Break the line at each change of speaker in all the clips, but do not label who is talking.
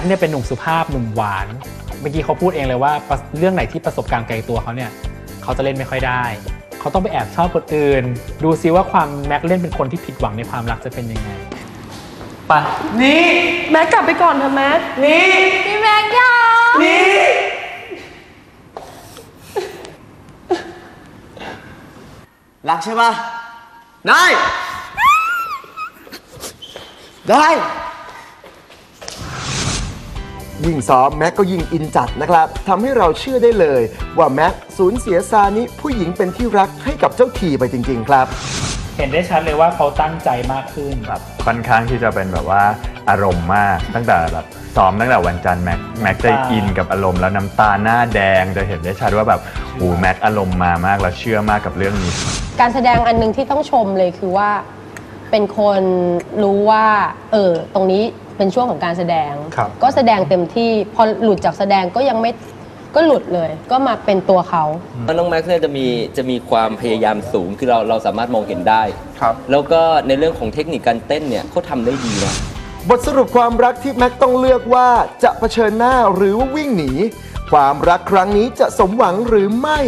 กเนี่ยเป็นหนุ่มสุภาพหนุ่มหวาน เมื่อกี้เขาพูดเองเลยว่าประเรื่องไหนที่ประสบการณ์ไกลตัวเขาเนี่ยเขาจะเล่นไม่ค่อยได้ เขาต้องไปแอบชอบคนอื่น ดูซิว่าความแม็กเล่นเป็นคนที่ผิดหวังในความรักจะเป็นยังไงไปะ
นี่
แม็กกลับไปก่อนเถอะแม็ก
นี่
พี่แม็กยา
นี่รักใช่ปะได้ ได้
ยิ่งซ้อมแม็กก็ยิ่งอินจัดนะครับทำให้เราเชื่อได้เลย ว่าแม็กสูญเสียซานิผู้หญิงเป็นที่รักให้กับเจ้าทีไปจริง ๆ ครับ
เห็นได้ชัดเลยว่าเขาตั้งใจมากขึ้น
แบบค่อนข้างที่จะเป็นแบบว่าอารมณ์มากตั้งแต่แบบซ้อมตั้งแต่วันจันทร์แม็กแม็กจะอินกับอารมณ์แล้วน้ำตาหน้าแดงจะเห็นได้ชัดว่าแบบโอ้แม็กอารมณ์มามากแล้วเชื่อมากกับเรื่องนี้
การแสดงอันหนึงที่ต้องชมเลยคือว่า เป็นคนรู้ว่า เออ ตรงนี้ เป็นช่วงของการแสดง
ครับ
ก็แสดงเต็มที่พอหลุดจากแสดงก็ยังไม่ก็หลุดเลย ก็มาเป็นตัวเขา
น้องแม็กซ์เนี่ยจะมีจะมีความพยายามสูงคือเราเราสามารถมองเห็นได้
ครับ
แล้วก็ในเรื่องของเทคนิคการเต้นเนี่ยเขาทำได้ดีนะ
บทสรุปความรักที่แม็กต้องเลือกว่าจะเผชิญหน้าหรือว่าวิ่งหนี ความรักครั้งนี้จะสมหวังหรือไม่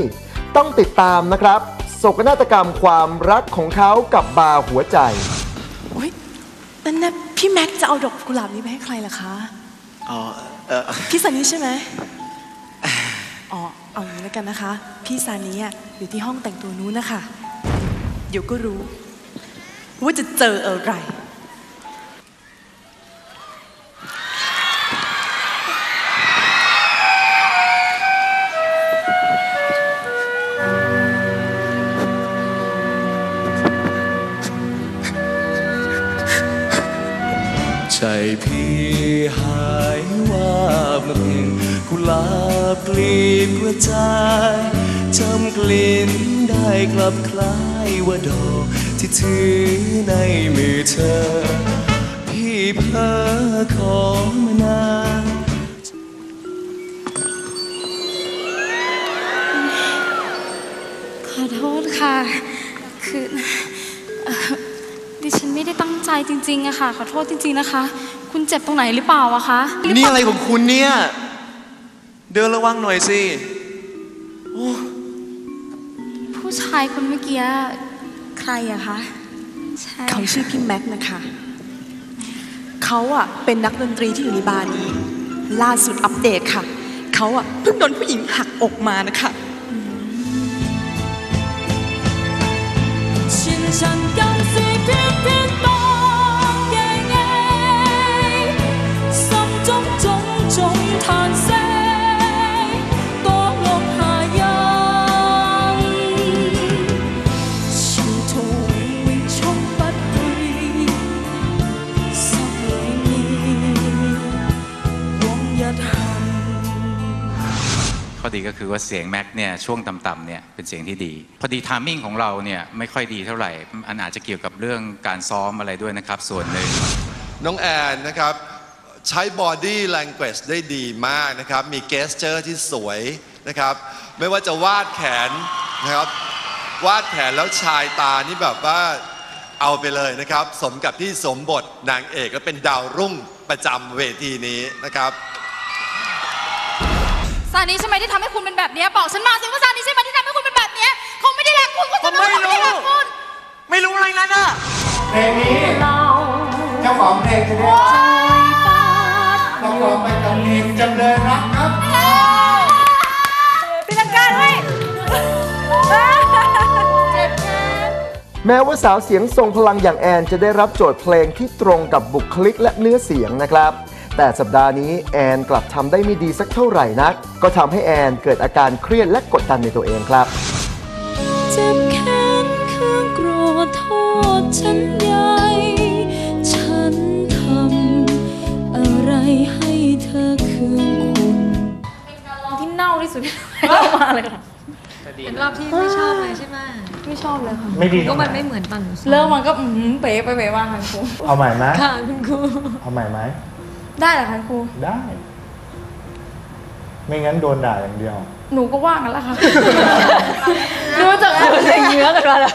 ต้องติดตามนะครับโศกนาฏกรรมความรักของเขากับบาหัวใจ
โอ๊ย นั่นนะพี่แม็กจะเอาดอกกุหลาบนี้ไปให้ใครล่ะคะ
อ๋อเออ
พี่ซานิใช่ไหมอ๋อเอางี้แล้วกันนะคะ พี่ซานิอะอยู่ที่ห้องแต่งตัวนู้นนะคะเดี๋ยวก็รู้ ว่าจะเจออะไร
พี่หายว่าเมื่อเพ็นกุหลาบกลีบกระจจำกลิ่นได้กลับคล้ายว่าดอกที่ถือในมือเธอ พี่เพ้อขอมานาน
ขอโทษค่ะ คือดิฉันไม่ได้ตั้งใจจริงๆอะค่ะ ขอโทษจริง ๆ นะคะ คุณเจ็บตรงไหนหรือเปล่าอะคะ
นี่อะไรของคุณเนี่ย เดินระวังหน่อยสิ
ผู้ชายคนเมื่อกี้ใครอะคะ
เขาชื่อพี่แม็กนะคะ เขาอะเป็นนักดนตรีที่อยู่ในบาร์นี้ ล่าสุดอัปเดตค่ะ เขาอะเพิ่งโดนผู้หญิงหักอกมานะคะ
ฉันฉั
นกัง ก็คือว่าเสียงแม็กเนี่ยช่วงต่ำๆเนี่ยเป็นเสียงที่ดี พอดีทามมิ่งของเราเนี่ยไม่ค่อยดีเท่าไหร่อันอาจจะเกี่ยวกับเรื่องการซ้อมอะไรด้วยนะครับ ส่วนหนึ่ง
น้องแอนนะครับใช้ body language ได้ดีมากนะครับ มี gesture ที่สวยนะครับ ไม่ว่าจะวาดแขนนะครับ วาดแขนแล้วชายตานี่แบบว่าเอาไปเลยนะครับ สมกับที่สมบทนางเอกและเป็นดาวรุ่งประจำเวทีนี้นะครับ
ซานีใช่ไหมที่ทำให้คุณเป็นแบบเนี้ยบอกฉันมาสิว่าซานีใช่ไหมที่ทำให้คุณเป็นแบบเนี้ยเขาไม่ได้รักคุณคุณจะรู้ว่าเขาไม่ได้รักคุณ
ไม่รู้อะไรนั้นอะ
เพลงนี้เจ้าของเพลงจะได้ต้องร้องไปกับเพลงจำเลยรักครับ
ตีลังกาด้วยเจ็บแทน
แม้ว่าสาวเสียงทรงพลังอย่างแอนจะได้รับโจทย์เพลงที่ตรงกับบุคลิกและเนื้อเสียงนะครับ แต่สัปดาห์นี้แอนกลับทำได้ไม่ดีสักเท่าไหร่นัก ก็ทำให้แอนเกิดอาการเครียดและกดดันในตัวเองครับ
เจ็บแค้นเคืองโกรธโทษฉันใหญ่ ฉันทำอะไรให้เธอเคืองคุณที่เน่าที่สุดมาเลยค่ะ
เป็นรอบที่ไม่ชอบเลยใช่ไหม
ไม่ชอบเลยค่ะ
ไม่ดีตร
ก็
งไห
มันไม่เหมือนตอนหนูซ้อ
เริ่มมันก็อื้อหือเป๊ะไปเป๊ะว่าค่ะครู
เอาใหม่ไหม
ค่ะคุณครู
เอาใหม่ไหม
ได้เหรอคะครู
ได้ ไม่งั้นโดนด่าอย่างเดียว
หนูก็ว่างกันแล้วค่ะ ดูจากคนจะเยื้อกันมาแล้ว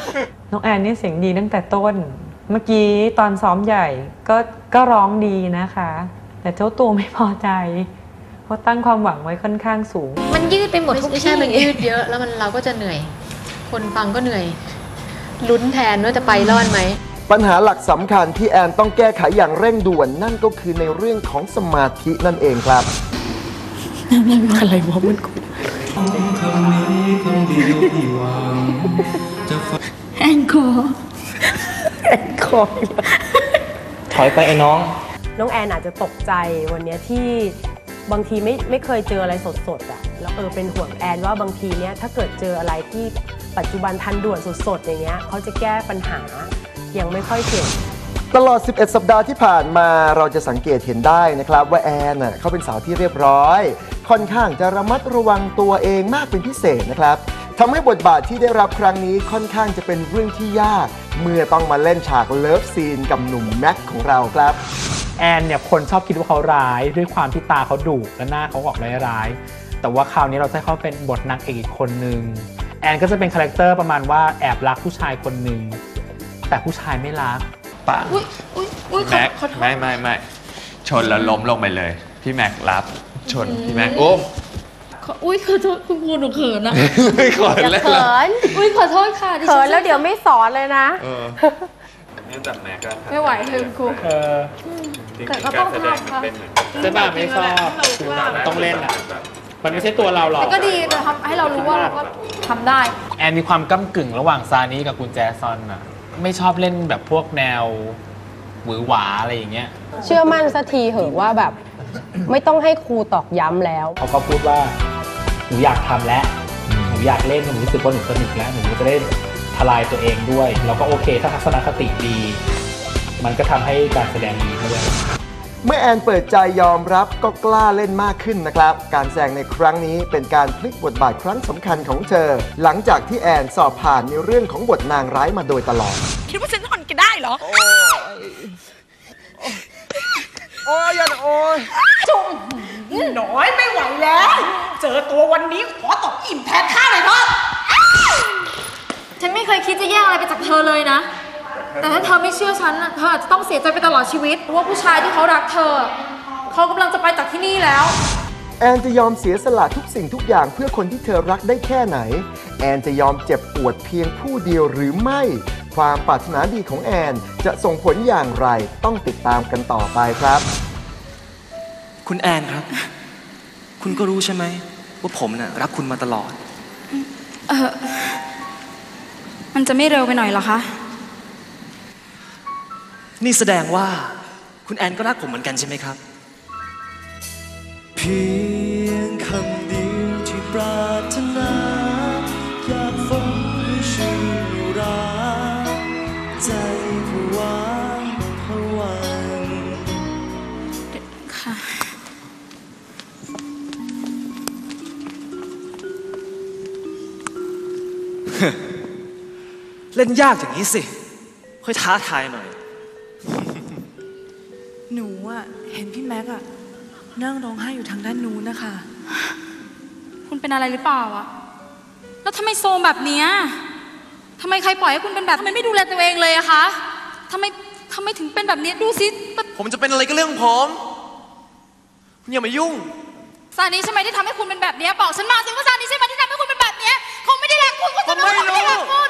น้องแอนนี่เสียงดีตั้งแต่ต้น เมื่อกี้ตอนซ้อมใหญ่ก็ก็ร้องดีนะคะ แต่เจ้าตัวไม่พอใจ เพราะตั้งความหวังไว้ค่อนข้างสูง
มันยืดไปหมดทุก
ไม่
ที่
ใช่มันยืดเยอะ แล้วมันเราก็จะเหนื่อย คนฟังก็เหนื่อย ลุ้นแทนว่าจะไปรอดไหม
ปัญหาหลักสำคัญที่แอนต้องแก้ไขอย่างเร่งด่วน นั่นก็คือในเรื่องของสมาธินั่นเองครับ
อะไรวะมัน
แองคอ
แอนคอร์
ถอยไปไอ้น้อง
น้องแอนอาจจะตกใจวันเนี้ยที่บางทีไม่ไม่เคยเจออะไรสดๆอะแล้วเออเป็นห่วงแอนว่าบางทีเนี้ยถ้าเกิดเจออะไรที่ปัจจุบันทันด่วนสดๆอย่างเงี้ยเขาจะแก้ปัญหา ยังไม่ค่อยเก่ง
ตลอด 11 สัปดาห์ที่ผ่านมาเราจะสังเกตเห็นได้นะครับ ว่าแอนน่ะเขาเป็นสาวที่เรียบร้อย ค่อนข้างจะระมัดระวังตัวเองมากเป็นพิเศษนะครับทำให้บทบาทที่ได้รับครั้งนี้ค่อนข้างจะเป็นเรื่องที่ยาก เมื่อต้องมาเล่นฉากเลิฟซีนกับหนุ่มแม็กของเราครับ
แอนเนี่ยคนชอบคิดว่าเขาร้ายด้วยความที่ตาเขาดุและหน้าเขาออกร้ายๆแต่ว่าคราวนี้เราจะให้เขาเป็นบทนางเอกอีกคนนึงแอนก็จะเป็นคาแรคเตอร์ประมาณว่าแอบรักผู้ชายคนหนึ่ง แต่ผู้ชายไม่รัก
ปะ
อุ้ยอุ้ยอุ้ยขอ
แม็ก
ขอโทษ
ไม่ไม่ไม่ชนแล้วล้มลงไปเลย พี่แม็กรับ ชนพี่แม็กโอ้ม
ขออุ้ยขอโทษคุณครูหนูเขินอะ
ไม่ขอเล่น
เขิ
ละ
น
อุ้ยขอโทษค่ะดิฉั
เขินแล้วเดี๋ยวไม่สอนเลยนะ
เออนี่แต่แม็กก็
ไม่ไหวเลยคุณครู
เออ
จริง
แต่
ๆ
ก็
กา
ต้
ร
อง
แสดงมัน
ทำค่ะ
เป็นเหมือน
ใช่ป่ะไม่ชอบต้องเล่นอะ มันไม่ใช่ตัวเราหรอก
แต่ก็ดีแต่ทำให้เรารู้ว่าเราก็ทำได้
แอนมีความก้ากึ่งระหว่างซานี้กับกุญแจซอนอะ ไม่ชอบเล่นแบบพวกแนวหวือหวาอะไรอย่างเงี้ย
เชื่อมั่นสักทีเหอะว่าแบบ ไม่ต้องให้ครูตอกย้ำแล้ว
เขาก็พูดว่าหนูอยากทำแล้วหนูอยากเล่นหนูรู้สึกว่าหนูสนุกแล้วหนูจะได้ทลายตัวเองด้วย แล้วก็โอเค ถ้าทัศนคติดี มันก็ทำให้การแสดงดีด้วย
เมื่อแอนเปิดใจยอมรับก็กล้าเล่นมากขึ้นนะครับ การแสดงในครั้งนี้เป็นการพลิกบทบาทครั้งสำคัญของเธอ หลังจากที่แอนสอบผ่านในเรื่องของบทนางร้ายมาโดยตลอด
คิดว่าฉันทนกันได้เหรอ
โอ้ยยันโอ้ย
จุ่มน้อยไม่ไหวแล้ว เจอตัววันนี้ขอตกอิ่มแทนข้าเลยเถอะ
ฉันไม่เคยคิดจะแย่งอะไรไปจากเธอเลยนะ แต่ถ้าเธอไม่เชื่อฉันน่ะเธออาจจะต้องเสียใจไปตลอดชีวิตเพราะว่าผู้ชายที่เขารักเธอ เขากำลังจะไปจากที่นี่แล้ว
แอนจะยอมเสียสละทุกสิ่งทุกอย่างเพื่อคนที่เธอรักได้แค่ไหน แอนจะยอมเจ็บปวดเพียงผู้เดียวหรือไม่ ความปรารถนาดีของแอนจะส่งผลอย่างไรต้องติดตามกันต่อไปครับ
คุณแอนครับ คุณก็รู้ใช่ไหมว่าผมน่ะรักคุณมาตลอด
เออมันจะไม่เร็วไปหน่อยเหรอคะ
นี่แสดงว่าคุณแอนก็รักผมเหมือนกันใช่ไหมครับ เพียงคำเดียวที่ปรารถนา อยากฟังชื่อรักใจผู้วางพวัง
ค่ะ
เล่นยากอย่างนี้สิ ค่อยท้าทายหน่อย
หนูอะเห็นพี่แม็กอะนั่งร้องไห้อยู่ทางด้านนู้นนะคะ
คุณเป็นอะไรหรือเปล่าอะแล้วทำไมโซมแบบเนี้ยทำไมใครปล่อยให้คุณเป็นแบบทำไมไม่ดูแลตัวเองเลยอะคะทำไมทำไมถึงเป็นแบบนี้ดูสิ
ผมจะเป็นอะไรก็เรื่องของผมคุณอย่ามายุ่ง
ซานี้ใช่ไหมที่ทำให้คุณเป็นแบบเนี้ยบอกฉันมาสิว่าซานี้ใช่ไหมที่ทำให้คุณเป็นแบบเนี้ยเขาไม่ได้รักคุณคุณ
ผ
จะ
ม
รู้
ไม่
ว่าเขาไม่ได้
รู้
รักคุณ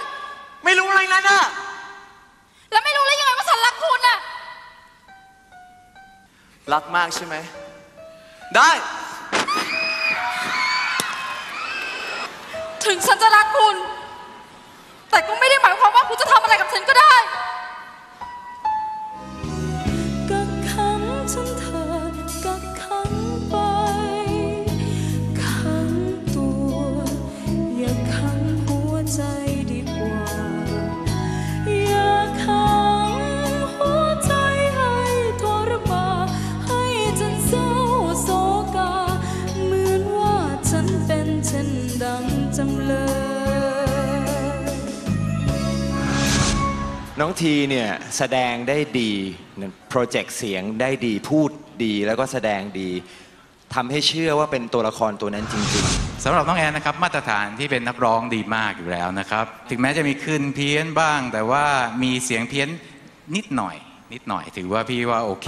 ไม่รู้อะไรนั้นน่ะ
แล้วไม่รู้แล้วยังไงว่า รัก
มากใช่ไหม ได้
ถึงฉันจะรักคุณ แต่ก็ไม่ได้หมายความว่าคุณจะทำอะไรกับฉันก็ได้
ทีเนี่ยแสดงได้ดีโปรเจกต์เสียงได้ดีพูดดีแล้วก็แสดงดีทำให้เชื่อว่าเป็นตัวละครตัวนั้นจริงๆ
สำหรับน้องแอนนะครับมาตรฐานที่เป็นนักร้องดีมากอยู่แล้วนะครับ ถึงแม้จะมีขึ้นเพี้ยนบ้าง แต่ว่ามีเสียงเพี้ยนนิดหน่อย นิดหน่อยถือว่าพี่ว่าโอเค